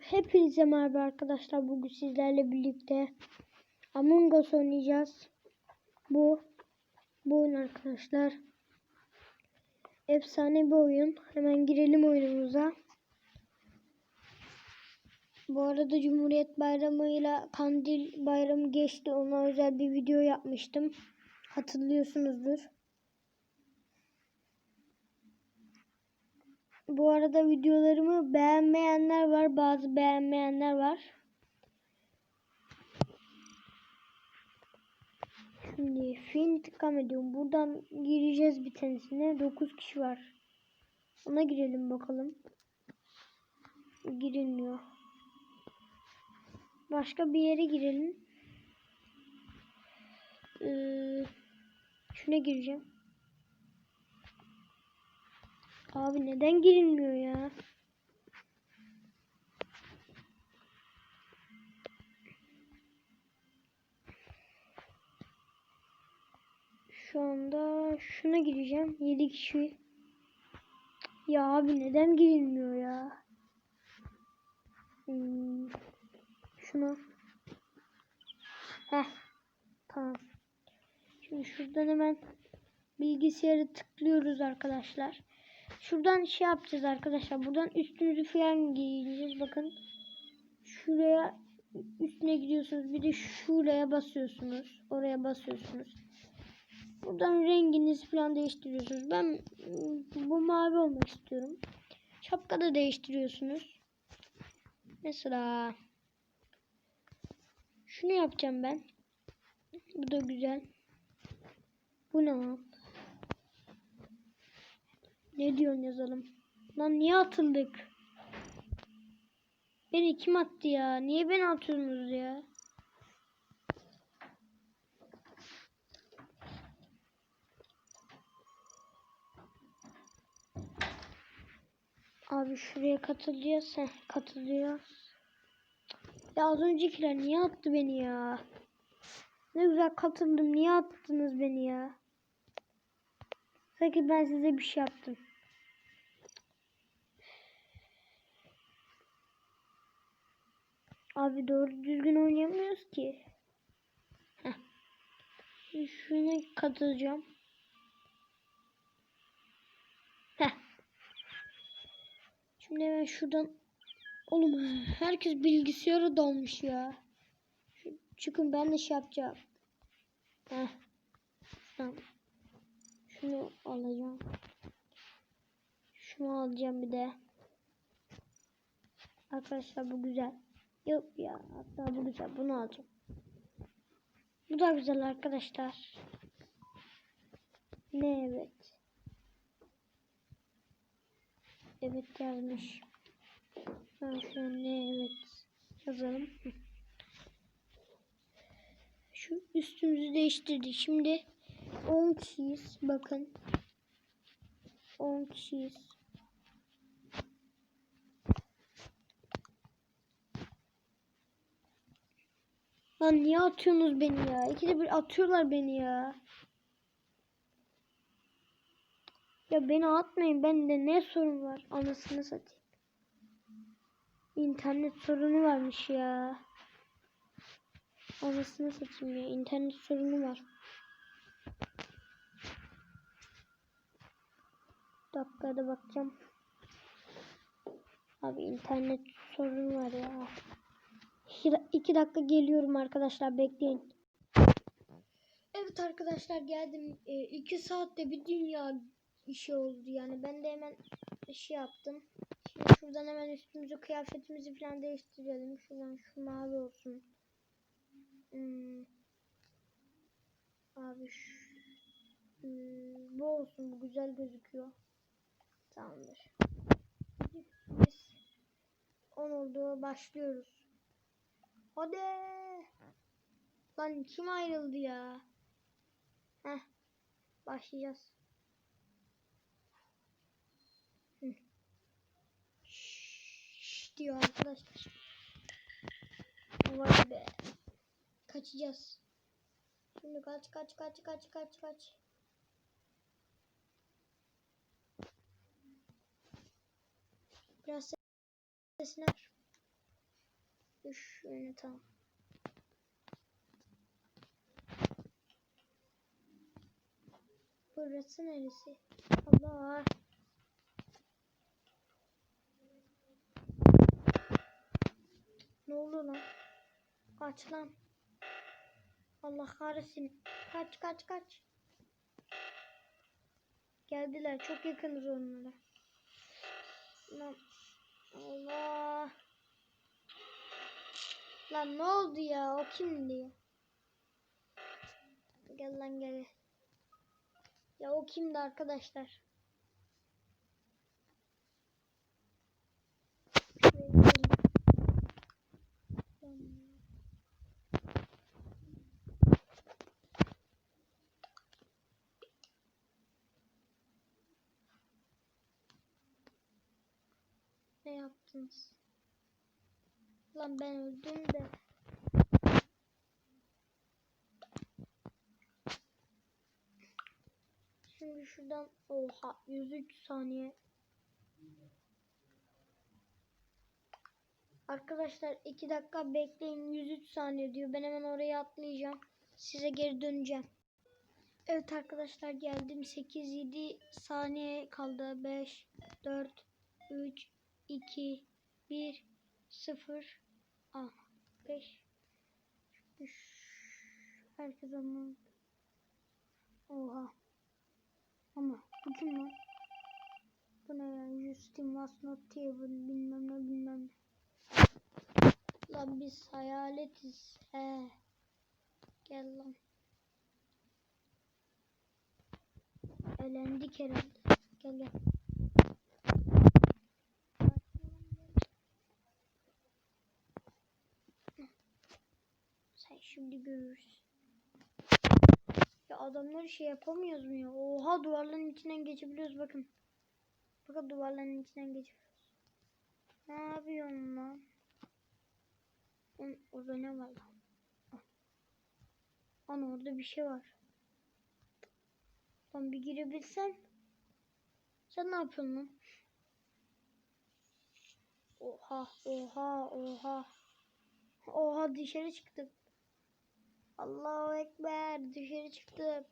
Hepinize merhaba arkadaşlar. Bugün sizlerle birlikte Among Us oynayacağız. Bu bu oyun arkadaşlar. Efsane bir oyun. Hemen girelim oyunumuza. Bu arada Cumhuriyet Bayramı ile Kandil Bayramı geçti. Ona özel bir video yapmıştım. Hatırlıyorsunuzdur. Bu arada videolarımı beğenmeyenler var. Bazı beğenmeyenler var. Şimdi film intikam ediyorum. Buradan gireceğiz bir tanesine. 9 kişi var. Ona girelim bakalım. Girilmiyor. Başka bir yere girelim. Ee, şuna gireceğim. Abi neden girilmiyor ya? Şu anda şuna gireceğim. 7 kişi. Ya abi neden girilmiyor ya? Hmm. Şuna. Heh. Tamam. Şimdi şuradan hemen bilgisayarı tıklıyoruz arkadaşlar. Şuradan şey yapacağız arkadaşlar. Buradan üstünüzü falan giyeceğiz. Bakın. Şuraya üstüne gidiyorsunuz. Bir de şuraya basıyorsunuz. Oraya basıyorsunuz. Buradan renginizi falan değiştiriyorsunuz. Ben bu mavi olmak istiyorum. Şapka da değiştiriyorsunuz. Mesela şunu yapacağım ben. Bu da güzel. Bu ne? Ne diyorsun yazalım? Lan niye atıldık? Beni kim attı ya? Niye beni atıyorsunuz ya? Abi şuraya katılacağız. Heh, katılıyor. Ya az öncekiler niye attı beni ya? Ne güzel katıldım. Niye attınız beni ya? Sanki ben size bir şey yaptım. Abi doğru düzgün oynayamıyoruz ki. Heh. Şuna katılacağım. Heh. Şimdi hemen şuradan Oğlum herkes bilgisayara dalmış ya. Çıkın ben de şey yapacağım. Heh. Tamam. Şunu alacağım. Şunu alacağım bir de. Arkadaşlar bu güzel. Yok ya hatta bu güzel. Bunu alacağım. Bu da güzel arkadaşlar. Ne evet. Evet yazmış. Ben şu an ne evet yazalım. Şu üstümüzü değiştirdik. Şimdi 10 kişiyiz. Bakın. 10 kişiyiz. Lan niye atıyorsunuz beni ya? İkide bir atıyorlar beni ya. Ya beni atmayın. Bende ne sorun var? Anasını satayım. İnternet sorunu varmış ya. Anasını satayım ya. İnternet sorunu var. Dakikada bakacağım. Abi internet sorunu var ya. İki- iki dakika geliyorum arkadaşlar bekleyin. Evet arkadaşlar geldim. E, iki saatte bir dünya işi oldu yani. Ben de hemen şey yaptım. Şimdi şuradan hemen üstümüzü kıyafetimizi falan değiştirelim. Şuradan şu mavi olsun. Hmm. Abi şu, hmm, bu olsun. Bu güzel gözüküyor. Tamamdır. Biz 10 oldu. Başlıyoruz. Hadi. Lan kim ayrıldı ya? Heh. Başlayacağız. Hı. Diyor arkadaşlar. Vay be. Kaçacağız. Şimdi kaç kaç kaç kaç kaç kaç. Biraz sesini ver. Şöyle tamam. Burası neresi? Allah. Ne oluyor lan? Kaç lan. Allah kahretsin. Kaç kaç kaç. Geldiler. Çok yakınız onlara. Lan. Allah. Lan ne oldu ya? O kimdi? Gel lan gel. Ya o kimdi arkadaşlar? Ne yaptınız? Lan ben öldüm de. Şimdi şuradan oha 103 saniye. Arkadaşlar 2 dakika bekleyin 103 saniye diyor. Ben hemen oraya atlayacağım. Size geri döneceğim. Evet arkadaşlar geldim. 8 7 saniye kaldı. 5 4 3 2 1 0 Ah 5 Herkes anladı. Oha. Ama bu lan? Bu ne ya? Justin was not table bilmem ne bilmem ne. Lan biz hayaletiz. He. Gel lan. Elendik herhalde. Gel gel. Sen şimdi görürsün. Ya adamları şey yapamıyoruz mu ya? Oha duvarların içinden geçebiliyoruz bakın. Bakın duvarların içinden geçebiliyoruz. Ne yapıyorsun lan? Orada ne var lan? Ah. Ana orada bir şey var. Lan bir girebilsem. Sen ne yapıyorsun lan? Oha oha oha. Oha dışarı çıktık. Allahu Ekber dışarı çıktım.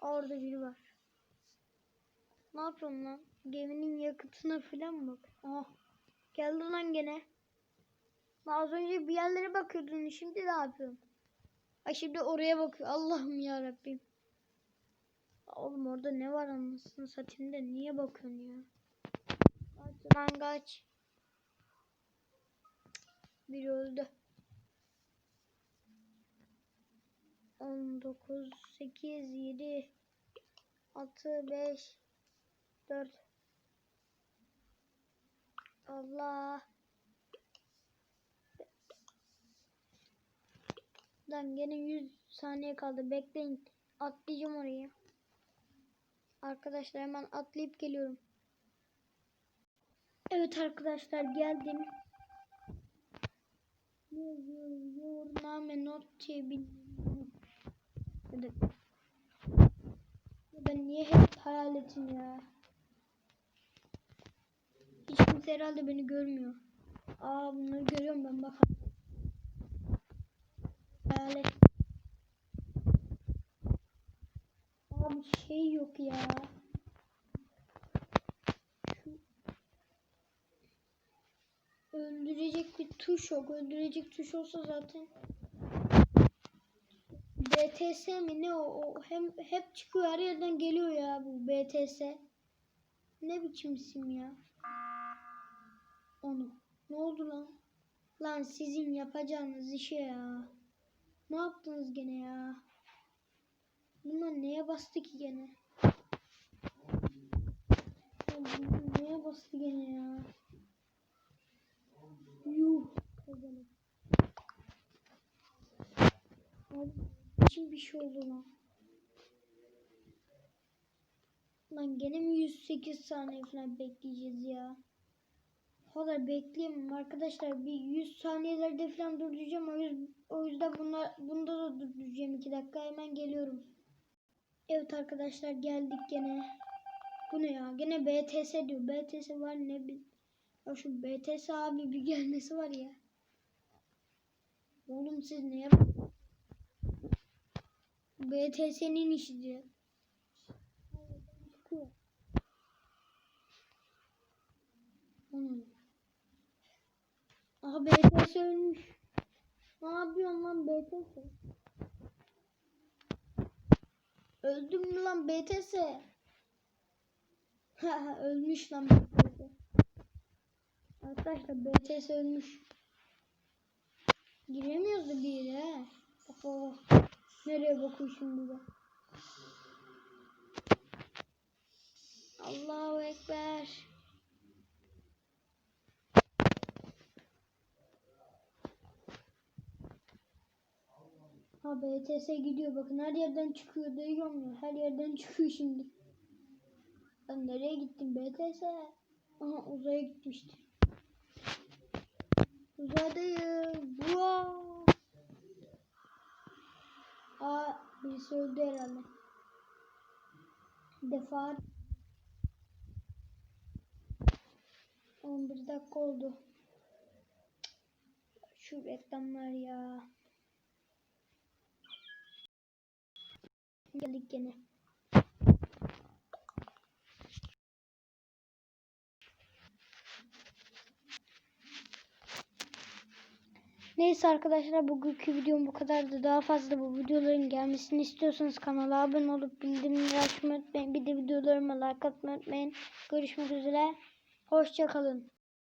Orada biri var. Ne yapıyorsun lan? Geminin yakıtına falan bak. Aha. Geldi lan gene. Az önce bir yerlere bakıyordun. Şimdi ne yapıyorsun? Ay şimdi oraya bakıyor. Allah'ım ya Rabbim. Oğlum orada ne var anasını satayım niye bakıyorsun ya? Kaç lan kaç. Biri öldü. 19 8 7 6 5 4 Allah Lan gene 100 saniye kaldı. Bekleyin. Atlayacağım oraya. Arkadaşlar hemen atlayıp geliyorum. Evet arkadaşlar geldim. Your name not table. Ben niye hep hayaletim ya? Hiç kimse herhalde beni görmüyor. Aa bunları görüyorum ben bakalım. Hayalet. Abi şey yok ya. Öldürecek bir tuş yok. Öldürecek tuş olsa zaten. BTS mi ne o? o hem hep çıkıyor her yerden geliyor ya bu BTS. Ne biçim isim ya? Onu. Ne oldu lan? Lan sizin yapacağınız işe ya. Ne yaptınız gene ya? Bunlar neye bastı ki gene? Bunlar neye bastı gene ya? Yuh. Abi için bir şey oldu lan. Gene mi 108 saniye falan bekleyeceğiz ya? O kadar arkadaşlar. Bir 100 saniyelerde falan durduracağım. O yüzden, o yüzden bunlar, bunda da durduracağım 2 dakika. Hemen geliyorum. Evet arkadaşlar geldik gene. Bu ne ya? Gene BTS diyor. BTS var ne. Ya şu BTS abi bir gelmesi var ya. Oğlum siz neye BTS'nin işidir. Aha BTS ölmüş. Ne yapıyorsun lan BTS? Öldüm lan BTS? Ölmüş lan BTS. Arkadaşlar BTS ölmüş. Giremiyoruz bir yere bak. Nereye bakıyor şimdi de. Allahu Ekber. Ha BTS gidiyor bakın her yerden çıkıyor duyuyor musun? Her yerden çıkıyor şimdi. Ben nereye gittim BTS? Aha uzaya gitmiştir. Uzaydayım. Wow. Aa birisi öldü herhalde. Defa 11 dakika oldu. Şu reklamlar ya. Geldik gene. Neyse arkadaşlar bugünkü videom bu kadardı. Daha fazla bu videoların gelmesini istiyorsanız kanala abone olup bildirimleri açmayı unutmayın. Bir de videolarıma like atmayı unutmayın. Görüşmek üzere. Hoşçakalın.